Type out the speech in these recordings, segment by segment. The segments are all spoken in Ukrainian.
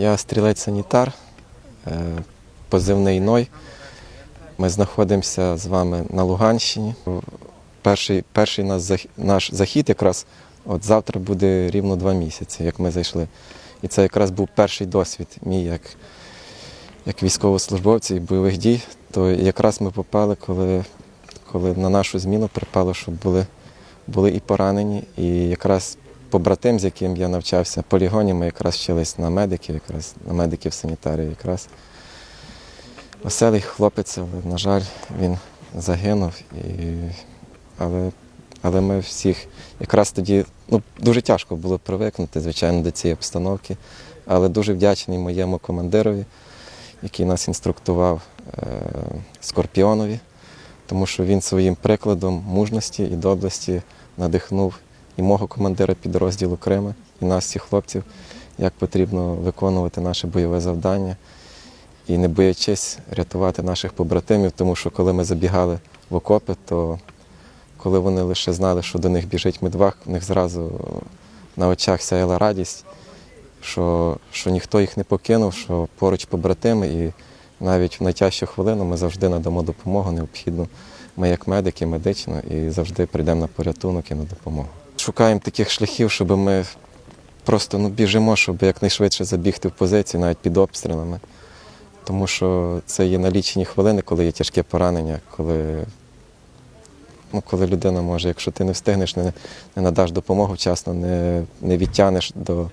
Я стрілець-санітар, е, позивний Ной. Ми знаходимося з вами на Луганщині. Перший, перший наш, зах- наш захід якраз от завтра буде рівно два місяці, як ми зайшли. І це якраз був перший досвід мій як, як військовослужбовця і бойових дій. То якраз ми попали, коли, коли на нашу зміну припало, щоб були, були і поранені, і якраз побратим, з яким я навчався в полігоні, ми якраз вчились на медиків, якраз на медиків санітарів. Якраз веселий хлопець, але, на жаль, він загинув. І... Але, але ми всіх якраз тоді ну, дуже тяжко було привикнути, звичайно, до цієї обстановки. Але дуже вдячний моєму командирові, який нас інструктував е, Скорпіонові, тому що він своїм прикладом мужності і доблесті надихнув і мого командира підрозділу Крима, і нас, всіх хлопців, як потрібно виконувати наше бойове завдання і не боячись рятувати наших побратимів, тому що коли ми забігали в окопи, то коли вони лише знали, що до них біжить медвак, у них зразу на очах сяяла радість, що, що ніхто їх не покинув, що поруч побратими, і навіть в найтяжчу хвилину ми завжди надамо допомогу необхідну. Ми як медики, медично, і завжди прийдемо на порятунок і на допомогу. Шукаємо таких шляхів, щоб ми просто ну, біжимо, щоб якнайшвидше забігти в позицію, навіть під обстрілами. Тому що це є налічені хвилини, коли є тяжке поранення, коли, ну, коли людина може, якщо ти не встигнеш, не, не надаш допомогу вчасно, не, не відтягнеш до,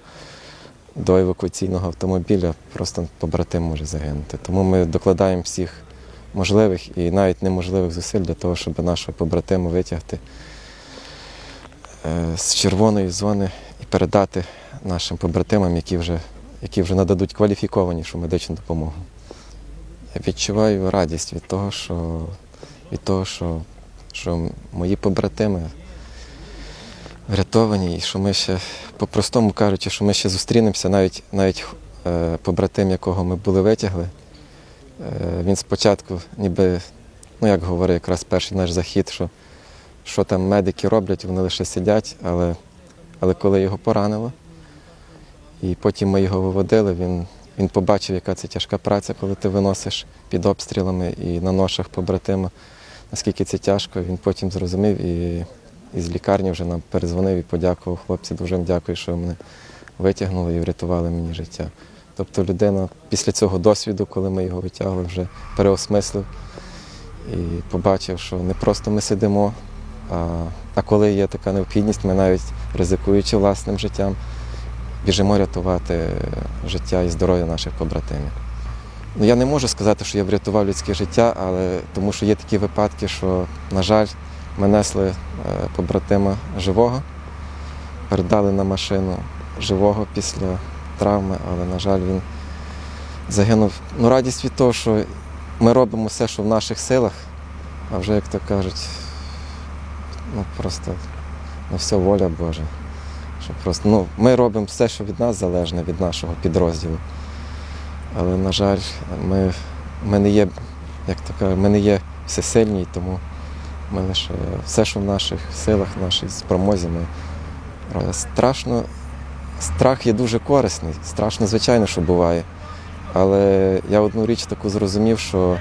до евакуаційного автомобіля, просто побратим може загинути. Тому ми докладаємо всіх можливих і навіть неможливих зусиль для того, щоб нашого побратима витягти з червоної зони і передати нашим побратимам, які вже, які вже нададуть кваліфікованішу медичну допомогу. Я відчуваю радість від того, що, від того, що, що мої побратими врятовані, і що ми ще, по-простому кажучи, що ми ще зустрінемося, навіть, навіть е, побратим, якого ми були витягли. Е, він спочатку, ніби, ну як говорить якраз перший наш захід, що, що там медики роблять, вони лише сидять, але, але коли його поранило, і потім ми його виводили, він, він побачив, яка це тяжка праця, коли ти виносиш під обстрілами і на ношах побратима, наскільки це тяжко. Він потім зрозумів і, і з лікарні вже нам перезвонив і подякував хлопці. Дуже дякую, що мене витягнули і врятували мені життя. Тобто людина після цього досвіду, коли ми його витягли, вже переосмислив і побачив, що не просто ми сидимо, а, коли є така необхідність, ми навіть ризикуючи власним життям, біжимо рятувати життя і здоров'я наших побратимів. Ну, я не можу сказати, що я врятував людське життя, але тому що є такі випадки, що, на жаль, ми несли е, побратима живого, передали на машину живого після травми, але, на жаль, він загинув. Ну, радість від того, що ми робимо все, що в наших силах, а вже, як то кажуть, ну просто ну, все воля Божа. Що просто, ну, ми робимо все, що від нас залежне, від нашого підрозділу. Але, на жаль, ми, ми не є, як то кажуть, ми не є всесильні, тому ми лише все, що в наших силах, в нашій спромозі, ми страшно. Страх є дуже корисний, страшно, звичайно, що буває. Але я одну річ таку зрозумів, що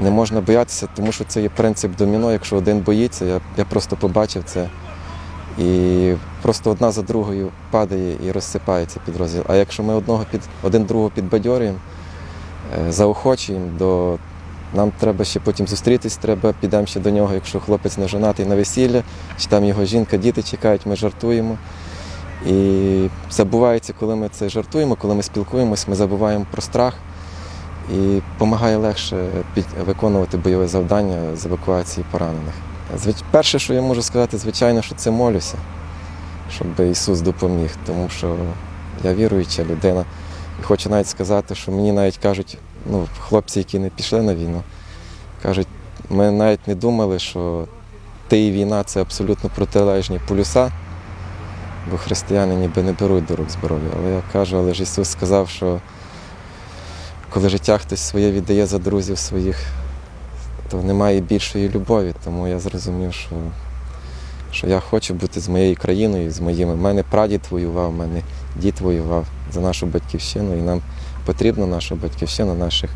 не можна боятися, тому що це є принцип доміно. Якщо один боїться, я, я просто побачив це. І просто одна за другою падає і розсипається підрозділ. А якщо ми одного під, один другого підбадьорюємо, е, заохочуємо, до, нам треба ще потім зустрітись, треба підемо ще до нього, якщо хлопець не женатий на весілля, чи там його жінка, діти чекають, ми жартуємо. І забувається, коли ми це жартуємо, коли ми спілкуємось, ми забуваємо про страх і допомагає легше виконувати бойове завдання з евакуації поранених. Перше, що я можу сказати, звичайно, що це молюся, щоб Ісус допоміг, тому що я віруюча людина. І хочу навіть сказати, що мені навіть кажуть, ну, хлопці, які не пішли на війну, кажуть, ми навіть не думали, що ти і війна це абсолютно протилежні полюса бо християни ніби не беруть до рук зброю. Але я кажу, але ж Ісус сказав, що коли життя хтось своє віддає за друзів своїх, то немає більшої любові. Тому я зрозумів, що, що я хочу бути з моєю країною, з моїми. У мене прадід воював, у мене дід воював за нашу батьківщину, і нам потрібно нашу батьківщину, наших,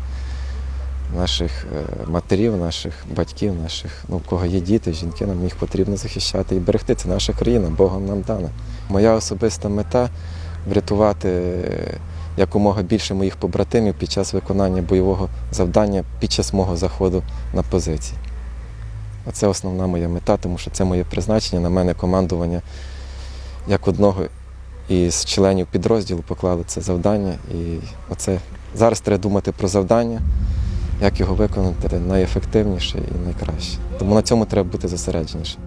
наших е, матерів, наших батьків, наших, ну, у кого є діти, жінки, нам їх потрібно захищати і берегти. Це наша країна, Богом нам дана. Моя особиста мета врятувати якомога більше моїх побратимів під час виконання бойового завдання під час мого заходу на позиції. Оце основна моя мета, тому що це моє призначення. На мене командування як одного із членів підрозділу поклали це завдання. І оце зараз треба думати про завдання, як його виконати найефективніше і найкраще. Тому на цьому треба бути зосередженіше.